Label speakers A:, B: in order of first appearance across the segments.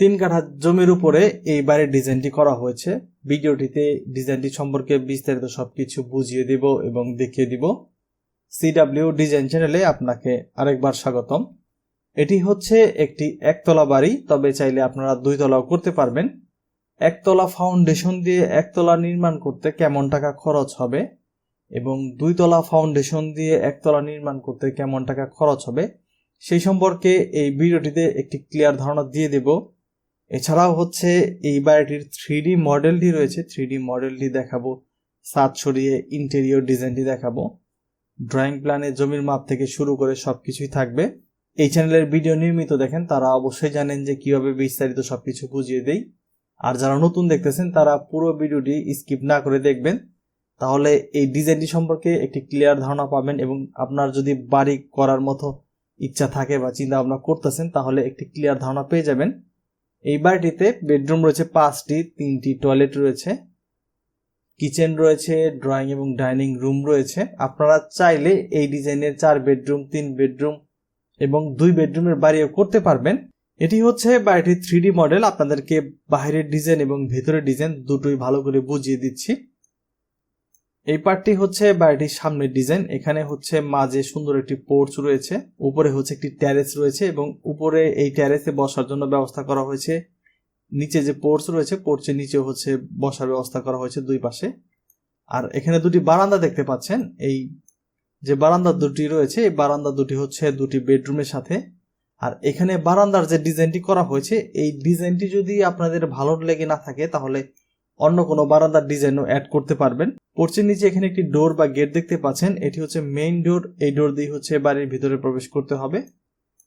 A: তিন কাঠা জমির উপরে এই বাড়ির ডিজাইনটি করা হয়েছে। ভিডিওটিতে ডিজাইনটি সম্পর্কে বিস্তারিত সবকিছু বুঝিয়ে দিব এবং দেখিয়ে দিব। সিডাব্লিউ ডিজাইন চ্যানেলে আপনাকে আরেকবার স্বাগতম। এটি হচ্ছে একটি একতলা বাড়ি, তবে চাইলে আপনারা দুই তলাও করতে পারবেন। একতলা ফাউন্ডেশন দিয়ে একতলা নির্মাণ করতে কেমন টাকা খরচ হবে এবং দুইতলা ফাউন্ডেশন দিয়ে একতলা নির্মাণ করতে কেমন টাকা খরচ হবে, সেই সম্পর্কে এই ভিডিওটিতে একটি ক্লিয়ার ধারণা দিয়ে দেব। এছাড়াও হচ্ছে এই বাড়িটির থ্রি মডেলটি রয়েছে। থ্রি মডেলটি দেখাবো। সাত সরিয়ে ইন্টেরিয়র ডিজাইনটি দেখাবো। ড্রয়িং প্ল্যানে জমির মাপ থেকে শুরু করে সব কিছুই থাকবে। এই চ্যানেলের ভিডিও নির্মিত দেখেন, তারা অবশ্যই জানেন যে কীভাবে বিস্তারিত সবকিছু বুঝিয়ে দেই। আর যারা নতুন দেখতেছেন, তারা পুরো ভিডিওটি স্কিপ না করে দেখবেন। তাহলে এই ডিজাইনটি সম্পর্কে একটি ক্লিয়ার ধারণা পাবেন এবং আপনার যদি বাড়ি করার মতো ইচ্ছা থাকে বা চিন্তা ভাবনা করতেছেন, তাহলে একটি ক্লিয়ার ধারণা পেয়ে যাবেন। এই বাড়িটিতে বেডরুম রয়েছে পাঁচটি, তিনটি টয়লেট রয়েছে, কিচেন রয়েছে, ড্রয়িং এবং ডাইনিং রুম রয়েছে। আপনারা চাইলে এই ডিজাইনের চার বেডরুম, তিন বেডরুম এবং দুই বেডরুমের বাড়িও করতে পারবেন। এটি হচ্ছে বাড়িটির থ্রি মডেল। আপনাদেরকে বাইরের ডিজাইন এবং ভেতরের ডিজাইন দুটোই ভালো করে বুঝিয়ে দিচ্ছি। এই পার্টটি হচ্ছে বাড়িটির সামনের ডিজাইন। এখানে হচ্ছে মাঝে সুন্দর একটি পোর্চ রয়েছে, উপরে হচ্ছে একটি ট্যারেস রয়েছে এবং উপরে এই ট্যারেসে বসার জন্য ব্যবস্থা করা হয়েছে। নিচে যে পোর্চ রয়েছে পোর্চের নিচে হচ্ছে বসার ব্যবস্থা করা হয়েছে দুই পাশে। আর এখানে দুটি বারান্দা দেখতে পাচ্ছেন। এই যে বারান্দা দুটি রয়েছে, এই বারান্দা দুটি হচ্ছে দুটি বেডরুমের সাথে। আর এখানে বারান্দার যে ডিজাইনটি করা হয়েছে, এই ডিজাইনটি যদি আপনাদের ভালো লেগে না থাকে, তাহলে অন্য কোনো বারান্দার ডিজাইনও অ্যাড করতে পারবেন। পোর্চের নিচে এখানে একটি ডোর বা গেট দেখতে পাচ্ছেন। এটি হচ্ছে মেইন ডোর এই ডোর দিয়ে হচ্ছে বাড়ির ভিতরে প্রবেশ করতে হবে।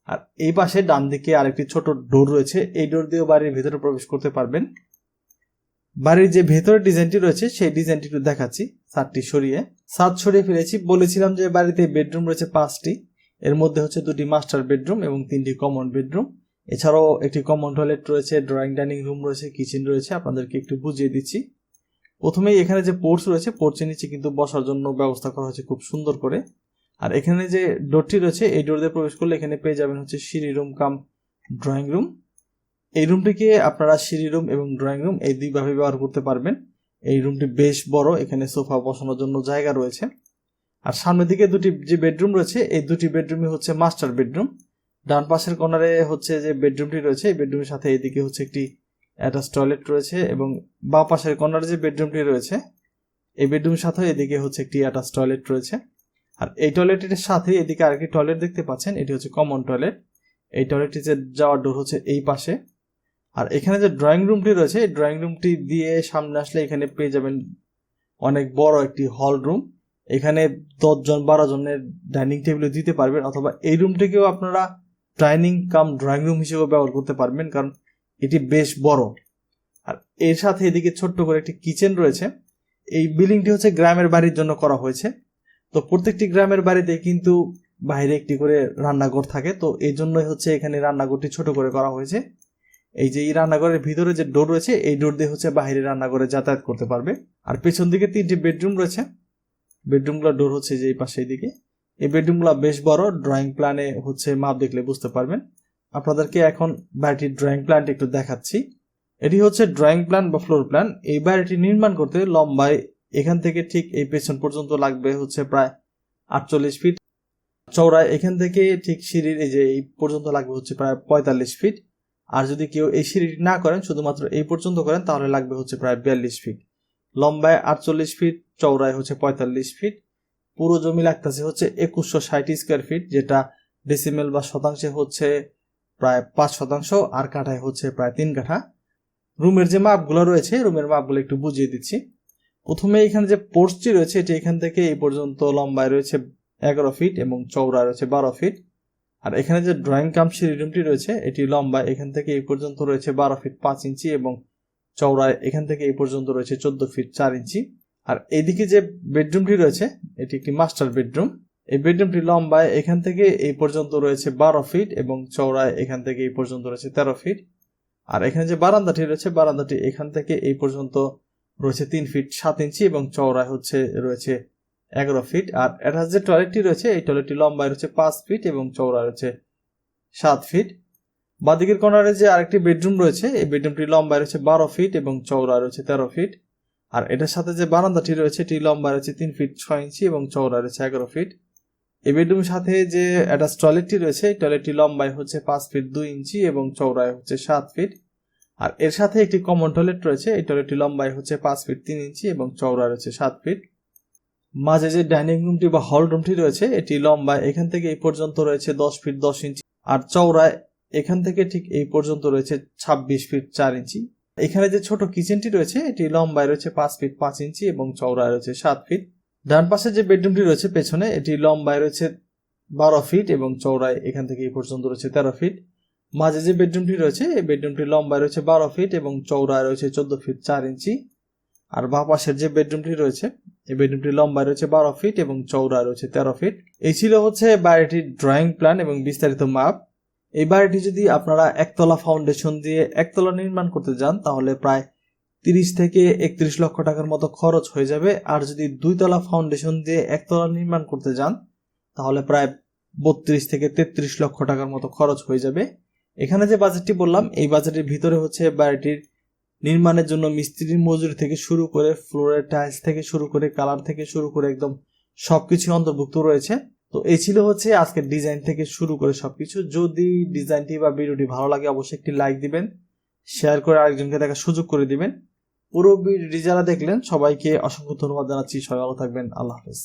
A: আর এই পাশে ডান দিকে আরেকটি ছোট ডোর রয়েছে। এই ডোর দিয়েও বাড়ির ভিতরে প্রবেশ করতে পারবেন। বাড়ির যে ভেতরের ডিজাইনটি রয়েছে, সেই ডিজাইনটি একটু দেখাচ্ছি সাতটি সরিয়ে। সাত সরিয়ে ফেলেছি। বলেছিলাম যে বাড়িতে বেডরুম রয়েছে পাঁচটি। এর মধ্যে হচ্ছে দুটি মাস্টার বেডরুম এবং তিনটি কমন বেডরুম এছাড়াও একটি কমন টয়লেট রয়েছে ড্রয়িং ডাইনিং রুম রয়েছে কিচেন রয়েছে, আপনাদেরকে একটু বুঝিয়ে দিচ্ছি। প্রথমেই এখানে যে পোর্টস রয়েছে পোর্টসের নিচে কিন্তু বসার জন্য ব্যবস্থা করা হয়েছে খুব সুন্দর করে। আর এখানে যে ডোরটি রয়েছে, এই ডোর দিয়ে প্রবেশ করলে এখানে পেয়ে যাবেন হচ্ছে সিঁড়ি রুম কাম ড্রয়িং রুম এই রুমটিকে আপনারা সিঁড়ি রুম এবং ড্রয়িং রুম এই দুইভাবে ব্যবহার করতে পারবেন। এই রুমটি বেশ বড়, এখানে সোফা বসানোর জন্য জায়গা রয়েছে। আর সামনের দিকে দুটি যে বেডরুম রয়েছে, এই দুটি বেডরুমই হচ্ছে মাস্টার বেডরুম ডান পাশের কর্নারে হচ্ছে যে বেডরুমটি রয়েছে, এই বেডরুমের সাথে এইদিকে হচ্ছে একটি অ্যাটাচ টয়লেট রয়েছে এবং বাঁ পাশের কর্নারে যে বেডরুমটি রয়েছে, এই বেডরুমের সাথে এদিকে হচ্ছে একটি অ্যাটাচ টয়লেট রয়েছে। আর এই টয়লেটের সাথে এদিকে আরেকটি টয়লেট দেখতে পাচ্ছেন, এটি হচ্ছে কমন টয়লেট এই টয়লেটটি যে যাওয়ার ডোর হচ্ছে এই পাশে। আর এখানে যে ড্রয়িং রুমটি রয়েছে, এই ড্রয়িং রুমটি দিয়ে সামনে আসলে এখানে পেয়ে যাবেন অনেক বড় একটি হল রুম এখানে দশজন বারো জনের ডাইনিং টেবিল দিতে পারবেন, অথবা এই রুমটিকেও আপনারা ডাইনিং কাম ড্রয়িং রুম হিসেবে ব্যবহার করতে পারবেন, কারণ এটি বেশ বড়। আর এর সাথে এদিকে ছোট্ট করে একটি কিচেন রয়েছে। এই বিল্ডিংটি হচ্ছে গ্রামের বাড়ির জন্য করা হয়েছে। তো প্রত্যেকটি গ্রামের বাড়িতে কিন্তু বাইরে একটি করে রান্নাঘর থাকে। তো এই জন্যই হচ্ছে এখানে রান্নাঘরটি ছোট করে করা হয়েছে। এই যে এই রান্নাঘরের ভিতরে যে ডোর রয়েছে, এই ডোর দিয়ে হচ্ছে বাইরে রান্নাঘরে যাতায়াত করতে পারবে। আর পেছন দিকে তিনটি বেডরুম রয়েছে। বেডরুমগুলোর ডোর হচ্ছে যে এই পাশে দিকে এই বেডরুমগুলো বেশ বড় ড্রয়িং প্ল্যানে হচ্ছে মাপ দেখলে বুঝতে পারবেন। আপনাদেরকে এখন বাড়িটির ড্রয়িং প্ল্যানটি একটু দেখাচ্ছি। এটি হচ্ছে ড্রয়িং প্ল্যান বা ফ্লোর প্ল্যান এই বাড়িটি নির্মাণ করতে লম্বায় এখান থেকে ঠিক এই পেছন পর্যন্ত লাগবে হচ্ছে প্রায় আটচল্লিশ ফিট চৌড়ায় এখান থেকে ঠিক সিঁড়ির এই যে এই পর্যন্ত লাগবে হচ্ছে প্রায় পঁয়তাল্লিশ ফিট আর যদি কেউ এই সিঁড়িটি না করেন, শুধুমাত্র এই পর্যন্ত করেন, তাহলে লাগবে হচ্ছে প্রায় বিয়াল্লিশ ফিট লম্বায় আটচল্লিশ ফিট চওড়ায় হচ্ছে পঁয়তাল্লিশ ফিট পুরো জমি লাগতেছে হচ্ছে একুশশো ষাট স্কোয়ার ফিট যেটা ডেসিমেল বা শতাংশে হচ্ছে প্রায় পাঁচ শতাংশ, আর কাঠায় হচ্ছে প্রায় তিন কাঠা। রুমের যে মাপগুলো রয়েছে, রুমের মাপগুলো একটু বুঝিয়ে দিচ্ছি। প্রথমে এখানে যে পোর্সটি রয়েছে, এটি এখান থেকে এই পর্যন্ত লম্বায় রয়েছে এগারো ফিট এবং চৌড়ায় রয়েছে বারো ফিট আর এখানে যে ড্রয়িং কাম সিঁড়ি রুমটি রয়েছে, এটি লম্বায় এখান থেকে এই পর্যন্ত রয়েছে বারো ফিট পাঁচ ইঞ্চি এবং চৌড়ায় এখান থেকে এই পর্যন্ত রয়েছে চোদ্দ ফিট চার ইঞ্চি আর এদিকে যে বেডরুমটি রয়েছে, এটি একটি মাস্টার বেডরুম এই বেডরুমটি লম্বায় এখান থেকে এই পর্যন্ত রয়েছে বারো ফিট এবং চৌড়ায় এখান থেকে এই পর্যন্ত রয়েছে তেরো ফিট আর এখানে যে বারান্দাটি রয়েছে, বারান্দাটি এখান থেকে এই পর্যন্ত রয়েছে তিন ফিট সাত ইঞ্চি এবং চৌড়ায় হচ্ছে, রয়েছে এগারো ফিট আর অ্যাটাচ যে টয়লেটটি রয়েছে, এই টয়লেটটি লম্বায় রয়েছে পাঁচ ফিট এবং চৌড়ায় রয়েছে সাত ফিট বাদিকের কর্নারে যে আরেকটি বেডরুম রয়েছে, এই বেডরুমটি লম্বায় রয়েছে বারো ফিট এবং চওড়ায় রয়েছে তেরো ফিট আর এটার সাথে যে বারান্দাটি রয়েছে, এটি লম্বা রয়েছে তিন ফিট ছয় ইঞ্চি এবং চওড়ায় রয়েছে এগারো ফিট। এই বেডরুমের সাথে যে অ্যাটাচ টয়লেটটি রয়েছে, এই টয়লেটটি লম্বায় হচ্ছে পাঁচ ফিট দুই ইঞ্চি এবং চওড়ায় হচ্ছে সাত ফিট। আর এর সাথে একটি কমন টয়লেট রয়েছে, এই টয়লেটটি লম্বায় হচ্ছে পাঁচ ফিট তিন ইঞ্চি এবং চওড়ায় রয়েছে সাত ফিট। মাঝে যে ডাইনিং রুমটি বা হল রুমটি রয়েছে, এটি লম্বায় এখান থেকে এই পর্যন্ত রয়েছে দশ ফিট দশ ইঞ্চি। আর চওড়ায় এখান থেকে ঠিক এই পর্যন্ত রয়েছে ছাব্বিশ ফিট চার ইঞ্চি। এখানে যে ছোট কিচেনটি রয়েছে, এটি লম্বায় রয়েছে পাঁচ ফিট পাঁচ ইঞ্চি এবং চওড়ায় রয়েছে সাত ফিট ডান পাশে যে বেডরুমটি রয়েছে পেছনে, এটি লম্বায় রয়েছে বারো ফিট এবং চওড়ায় এখান থেকে এই পর্যন্ত রয়েছে তেরো ফিট মাঝে যে বেডরুমটি রয়েছে, এই বেডরুমটি লম্বায় রয়েছে বারো ফিট এবং চওড়ায় রয়েছে চোদ্দ ফিট চার ইঞ্চি। আর বা পাশের যে বেডরুমটি রয়েছে, এই বেডরুমটি লম্বায় রয়েছে বারো ফিট এবং চওড়ায় রয়েছে তেরো ফিট এই ছিল হচ্ছে বাড়িটির ড্রয়িং প্ল্যান এবং বিস্তারিত মাপ এই বাড়িটি যদি আপনারা একতলা ফাউন্ডেশন দিয়ে একতলা নির্মাণ করতে যান, তাহলে প্রায় তিরিশ থেকে একত্রিশ লক্ষ টাকার মতো খরচ হয়ে যাবে। আর যদি দুইতলা ফাউন্ডেশন দিয়ে একতলা নির্মাণ করতে যান, তাহলে প্রায় বত্রিশ থেকে তেত্রিশ লক্ষ টাকার মতো খরচ হয়ে যাবে। এখানে যে বাজেটটি বললাম, এই বাজেটের ভিতরে হচ্ছে বাড়িটির নির্মাণের জন্য মিস্ত্রির মজুরি থেকে শুরু করে ফ্লোরের টাইলস থেকে শুরু করে কালার থেকে শুরু করে, একদম সবকিছু অন্তর্ভুক্ত রয়েছে। তো এই ছিল হচ্ছে আজকের ডিজাইন থেকে শুরু করে সবকিছু। যদি ডিজাইনটি বা ভিডিওটি ভালো লাগে, অবশ্যই একটি লাইক দিবেন শেয়ার করে আরেকজনকে দেখার সুযোগ করে দিবেন। পুরো ভিডিওটি যারা দেখলেন, সবাইকে অসংখ্য ধন্যবাদ জানাচ্ছি। সবাই ভালো থাকবেন। আল্লাহ হাফেজ।